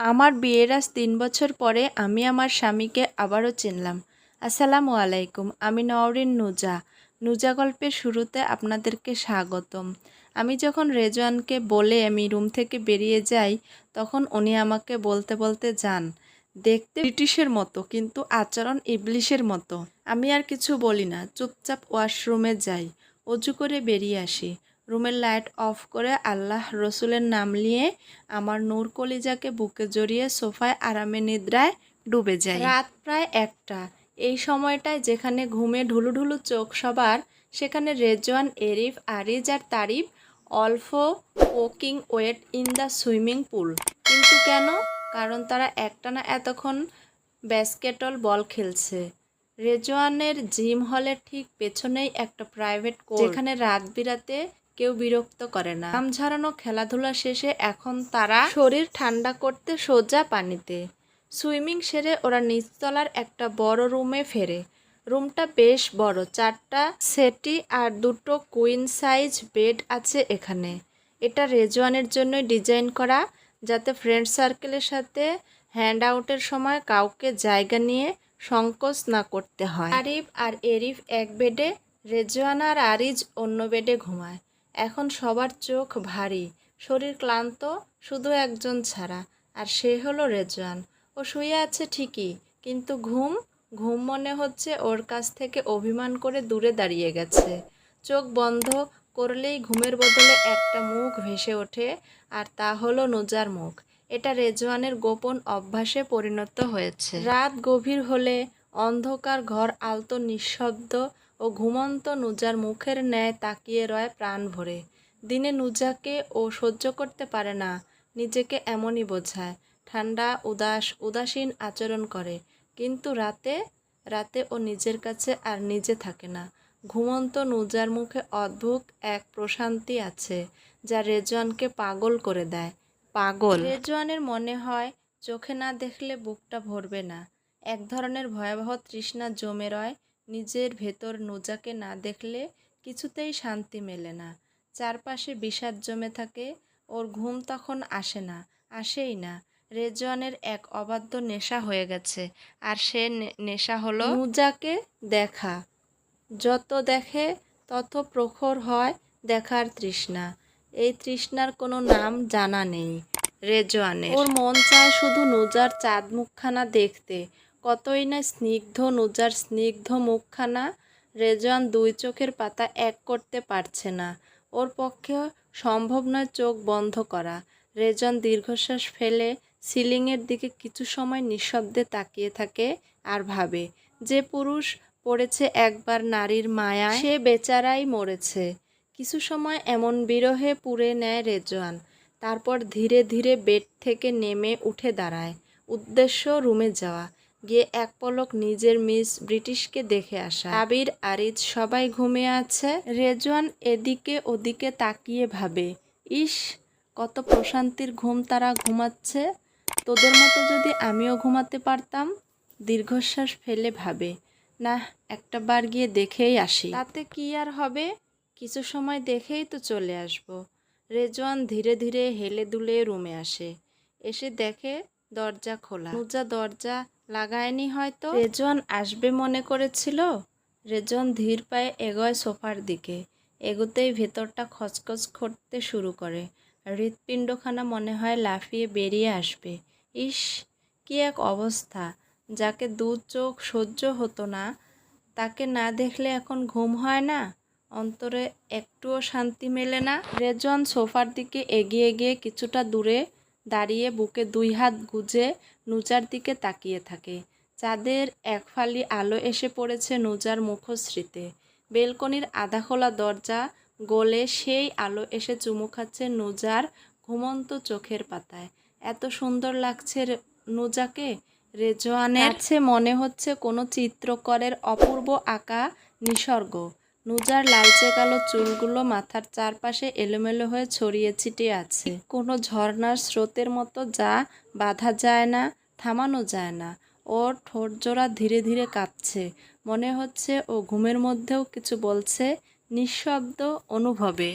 আমার বিয়ের আজ তিন বছর পরে আমি আমার স্বামীকে আবারও চিনলাম। আসসালামু আলাইকুম, আমি নওরিন নুজা। নুজা গল্পের শুরুতে আপনাদেরকে স্বাগতম। আমি যখন রেজওয়ানকে বলে আমি রুম থেকে বেরিয়ে যাই, তখন উনি আমাকে বলতে বলতে যান, দেখতে ব্রিটিশের মতো, কিন্তু আচরণ ইবলিশের মতো। আমি আর কিছু বলি না, চুপচাপ ওয়াশরুমে যাই, অজু করে বেরিয়ে আসি। রুমের লাইট অফ করে আল্লাহ রসুলের নাম নিয়ে আমার নূর কলিজাকে বুকে জড়িয়ে সোফায় আরামে নিদ্রায় ডুবে যায় রাত প্রায় একটা। এই সময়টায় যেখানে ঘুমে ঢুলুঢুলু চোখ সবার, সেখানে রেজওয়ান, এরিফ, আরিজ আর তারিফ অল্প walking wait in the swimming pool. কিন্তু কেন? কারণ তারা একটানা এতক্ষণ ব্যাস্কেটল বল খেলছে। রেজওয়ানের জিম হলের ঠিক পেছনেই একটা প্রাইভেট কোর্ট, যেখানে রাত বিরাতে কেউ বিরক্ত করে না। ঘাম ঝরানো খেলাধুলা শেষে এখন তারা শরীর ঠান্ডা করতে সোজা পানিতে। সুইমিং সেরে ওরা নিচতলার একটা বড় রুমে ফেরে। রুমটা বেশ বড়, চারটা সেটি আর দুটো কুইন সাইজ বেড আছে এখানে। এটা রেজওয়ানের জন্যই ডিজাইন করা, যাতে ফ্রেন্ড সার্কেলের সাথে হ্যান্ড আউটের সময় কাউকে জায়গা নিয়ে সংকোচ না করতে হয়। আরিফ আর এরিফ এক বেডে, রেজওয়ান আর আরিজ অন্য বেডে ঘুমায়। এখন সবার চোখ ভারী, শরীর ক্লান্ত, শুধু একজন ছাড়া, আর সে হলো রেজওয়ান। ও শুয়ে আছে ঠিকই, কিন্তু ঘুম ঘুম মনে হচ্ছে ওর কাছ থেকে অভিমান করে দূরে দাঁড়িয়ে গেছে। চোখ বন্ধ করলেই ঘুমের বদলে একটা মুখ ভেসে ওঠে, আর তা হলো নুজার মুখ। এটা রেজওয়ানের গোপন অভ্যাসে পরিণত হয়েছে। রাত গভীর হলে অন্ধকার ঘর আলতো নিঃশব্দ ও ঘুমন্ত নুজার মুখের ন্যায় তাকিয়ে রয় প্রাণ ভরে। দিনে নুজাকে ও সহ্য করতে পারে না নিজেকে এমনই বোঝায়। ঠান্ডা উদাস উদাসীন আচরণ করে। কিন্তু রাতে রাতে ও নিজের কাছে আর নিজে থাকে না। ঘুমন্ত নুজার মুখে অদ্ভুত এক প্রশান্তি আছে যা রেজওয়ানকে পাগল করে দেয়। পাগল? রেজওয়ানের মনে হয় চোখে না দেখলে বুকটা ভরবে না। এক ধরনের ভয়াবহ তৃষ্ণা জমে রয়, নিজের ভেতর নুজাকে না দেখলে কিছুতেই শান্তি মেলে না। চারপাশে বিষাদ জমে থাকে, ওর ঘুম তখন আসে না, আসেই না। রেজওয়ানের এক অবাধ্য নেশা হয়ে গেছে, আর সে নেশা হলো নুজাকে দেখা। যত দেখে, তত প্রখর হয় দেখার তৃষ্ণা। এই তৃষ্ণার কোনো নাম জানা নেই রেজওয়ানের। ওর মন চায় শুধু নুজার চাঁদ মুখখানা দেখতে কতই না স্নিগ্ধ নুজার স্নিগ্ধ মুখখানা রেজওয়ান দুই চোখের পাতা এক করতে পারছে না। ওর পক্ষে সম্ভব নয় চোখ বন্ধ করা। রেজন দীর্ঘশ্বাস ফেলে সিলিংয়ের দিকে কিছু সময় নিঃশব্দে তাকিয়ে থাকে আর ভাবে, যে পুরুষ পড়েছে একবার নারীর মায়া সে বেচারাই মরেছে। কিছু সময় এমন বিরহে পুড়ে নেয় রেজওয়ান, তারপর ধীরে ধীরে বেড থেকে নেমে উঠে দাঁড়ায়। উদ্দেশ্য রুমে যাওয়া। গিয়ে এক পলক নিজের মিস ব্রিটিশকে দেখে আসা। আবির আরিজ সবাই ঘুমিয়ে আছে। রেজওয়ান এদিকে ওদিকে তাকিয়ে ভাবে, ইস, কত প্রশান্তির ঘুম তারা ঘুমাচ্ছে। তোদের মতো যদি আমিও ঘুমাতে পারতাম, দীর্ঘশ্বাস ফেলে ভাবে না একটা বার গিয়ে দেখেই আসি। তাতে কি আর হবে? কিছু সময় দেখেই তো চলে আসব। রেজওয়ান ধীরে ধীরে হেলে দুলে রুমে আসে। এসে দেখে দরজা খোলা। নুজা দরজা লাগায়নি হয়তো? রেজন আসবে মনে করেছিল? রেজন ধীর পায়ে এগোয় সোফার দিকে। এগোতেই ভেতরটা খচখচ করতে শুরু করে। হৃৎপিণ্ডখানা মনে হয় লাফিয়ে বেরিয়ে আসবে। ইস, কি এক অবস্থা। যাকে দু চোখ সহ্য হতো না, তাকে না দেখলে এখন ঘুম হয় না? অন্তরে একটুও শান্তি মেলে না? রেজন সোফার দিকে এগিয়ে গিয়ে কিছুটা দূরে দাঁড়িয়ে বুকে দুই হাত গুজে নুজার দিকে তাকিয়ে থাকে। চাঁদের এক ফালি আলো এসে পড়েছে নুজার মুখশ্রীতে। বেলকনির আধা খোলা দরজা গলে সেই আলো এসে চুমু খাচ্ছে নুজার ঘুমন্ত চোখের পাতায়। এত সুন্দর লাগছে নুজাকে। রেজওয়ানের কাছে মনে হচ্ছে কোনো চিত্রকরের অপূর্ব আঁকা নিসর্গ। নুজার লালচে কালো চুলগুলো মাথার চারপাশে এলোমেলো হয়ে ছড়িয়ে ছিটিয়ে আছে। কোনো ঝর্ণার স্রোতের মতো যা বাধা যায় না, থামানো যায় না। ওর ঠোঁট জোড়া ধীরে ধীরে কাঁপছে। মনে হচ্ছে ও ঘুমের মধ্যেও কিছু বলছে, নিঃশব্দ অনুভবে।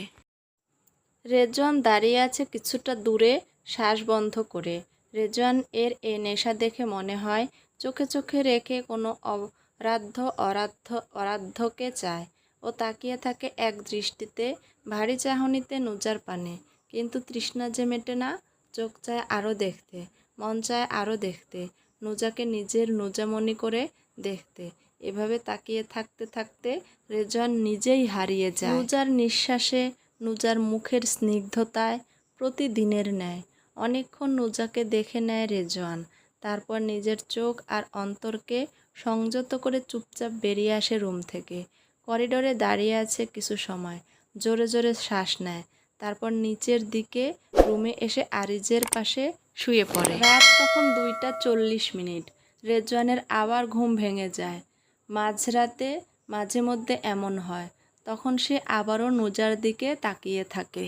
রেজন দাঁড়িয়ে আছে কিছুটা দূরে, শ্বাস বন্ধ করে। রেজওয়ান এর এ নেশা দেখে মনে হয়, চোখে চোখে রেখে কোনো অরাধ্য অরাধ্য, অরাধ্যকে চায়। ও তাকিয়ে থাকে এক দৃষ্টিতে, ভারী চাহনিতে নুজার পানে। কিন্তু তৃষ্ণা যে মেটে না, চোখ চায় আরও দেখতে, মন চায় আরও দেখতে, নুজাকে নিজের নুজামণি করে দেখতে। এভাবে তাকিয়ে থাকতে থাকতে রেজওয়ান নিজেই হারিয়ে যায়। নুজার নিঃশ্বাসে নুজার মুখের স্নিগ্ধতায় প্রতিদিনের ন্যায়। অনেকক্ষণ নুজাকে দেখে নেয় রেজওয়ান। তারপর নিজের চোখ আর অন্তরকে সংযত করে চুপচাপ বেরিয়ে আসে রুম থেকে। করিডোরে দাঁড়িয়ে আছে কিছু সময়। জোরে জোরে শ্বাস নেয়। তারপর নিচের দিকে রুমে এসে আরিজের পাশে শুয়ে পড়ে। রাত তখন দুইটা চল্লিশ মিনিট। রেজওয়ানের আবার ঘুম ভেঙে যায়। মাঝরাতে মাঝে মধ্যে এমন হয়, তখন সে আবারও নোজার দিকে তাকিয়ে থাকে।